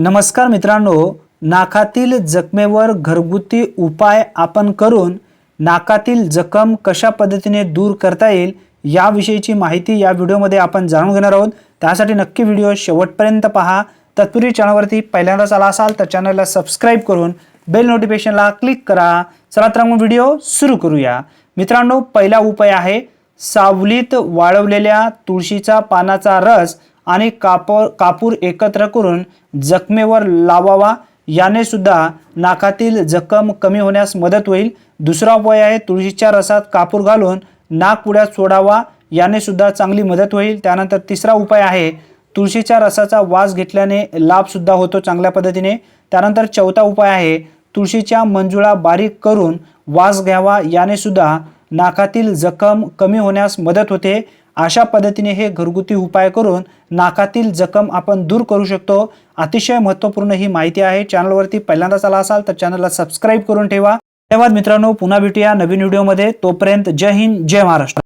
नमस्कार मित्रांनो नाकातील जखमेवर घरगुती उपाय आपण करून नाकातील जखम कशा पद्धतीने दूर करता येईल याविषयीची माहिती या व्हिडिओमध्ये आपण जाणून घेणार आहोत. त्यासाठी नक्की व्हिडिओ शेवटपर्यंत पहा. तत्पूर्वी चॅनलवरती पहिल्यांदाच आला असाल तर चॅनलला सबस्क्राईब करून बेल नोटिफिकेशनला क्लिक करा. चला तर मग व्हिडिओ सुरू करूया. मित्रांनो पहिला उपाय आहे सावलीत वाळवलेल्या तुळशीचा पानाचा रस आणि कापूर कापूर एकत्र करून जखमेवर लावावा. याने सुद्धा नाकातील जखम कमी होण्यास मदत होईल. दुसरा उपाय आहे तुळशीच्या रसात कापूर घालून नाक पुढ्यात सोडावा. याने सुद्धा चांगली मदत होईल. त्यानंतर तिसरा उपाय आहे तुळशीच्या रसाचा वास घेतल्याने लाभसुद्धा होतो चांगल्या पद्धतीने. त्यानंतर चौथा उपाय आहे तुळशीच्या मंजुळा बारीक करून वास घ्यावा. याने सुद्धा नाकातील जखम कमी होण्यास मदत होते. अशा पद्धतीने हे घरगुती उपाय करून नाकातील जखम आपण दूर करू शकतो. अतिशय महत्त्वपूर्ण ही माहिती आहे. चॅनलवरती पहिल्यांदाच आला असाल तर चॅनलला सबस्क्राईब करून ठेवा. धन्यवाद मित्रांनो. पुन्हा भेटूया नवीन व्हिडिओमध्ये. तोपर्यंत जय हिंद जय महाराष्ट्र.